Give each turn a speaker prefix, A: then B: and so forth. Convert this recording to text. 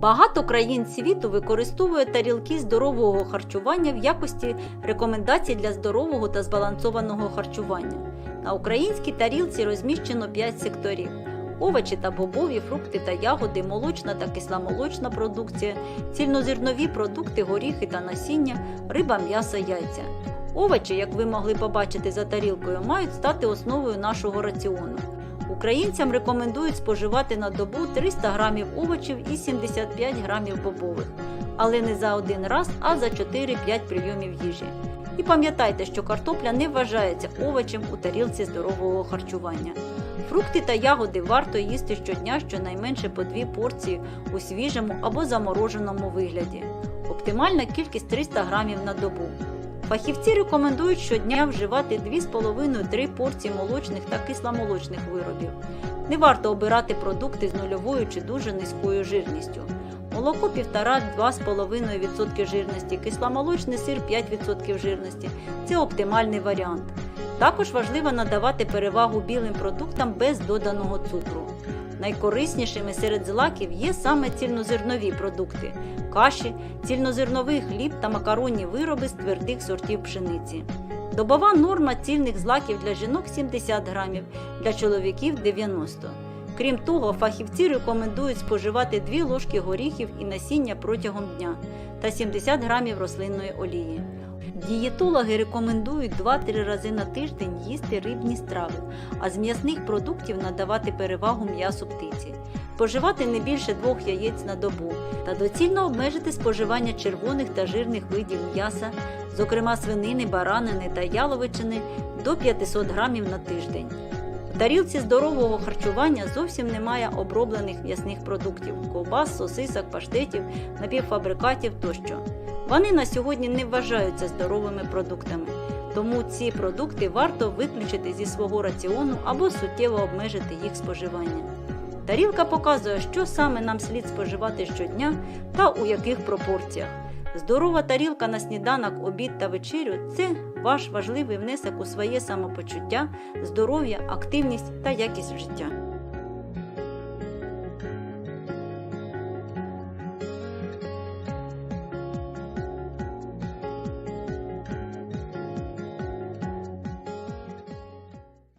A: Багато країн світу використовує тарілки здорового харчування в якості рекомендацій для здорового та збалансованого харчування. На українській тарілці розміщено 5 секторів: овочі та бобові, фрукти та ягоди, молочна та кисломолочна продукція, цільнозернові продукти, горіхи та насіння, риба, м'ясо, яйця. Овочі, як ви могли побачити за тарілкою, мають стати основою нашого раціону. Українцям рекомендують споживати на добу 300 грамів овочів і 75 грамів бобових, але не за один раз, а за 4-5 прийомів їжі. І пам'ятайте, що картопля не вважається овочем у тарілці здорового харчування. Фрукти та ягоди варто їсти щодня щонайменше по 2 порції у свіжому або замороженому вигляді. Оптимальна кількість 300 грамів на добу. Фахівці рекомендують щодня вживати 2,5-3 порції молочних та кисломолочних виробів. Не варто обирати продукти з нульовою чи дуже низькою жирністю. Молоко 1,5-2,5% жирності, кисломолочний сир 5% жирності це оптимальний варіант. Також важливо надавати перевагу білим продуктам без доданого цукру. Найкориснішими серед злаків є саме цільнозернові продукти каші, цільнозерновий хліб та макаронні вироби з твердих сортів пшениці. Добова норма цільних злаків для жінок 70 грамів, для чоловіків 90. Крім того, фахівці рекомендують споживати 2 ложки горіхів і насіння протягом дня та 70 грамів рослинної олії. Дієтологи рекомендують 2-3 рази на тиждень їсти рибні страви, а з м'ясних продуктів надавати перевагу м'ясу птиці, споживати не більше двох яєць на добу та доцільно обмежити споживання червоних та жирних видів м'яса, зокрема свинини, баранини та яловичини до 500 грамів на тиждень. У тарілці здорового харчування зовсім немає оброблених м'ясних продуктів ковбас, сосисок, паштетів, напівфабрикатів тощо. Вони на сьогодні не вважаються здоровими продуктами, тому ці продукти варто виключити зі свого раціону або суттєво обмежити їх споживання. Тарілка показує, що саме нам слід споживати щодня та у яких пропорціях. Здорова тарілка на сніданок, обід та вечерю це ваш важливий внесок у своє самопочуття, здоров'я, активність та якість життя.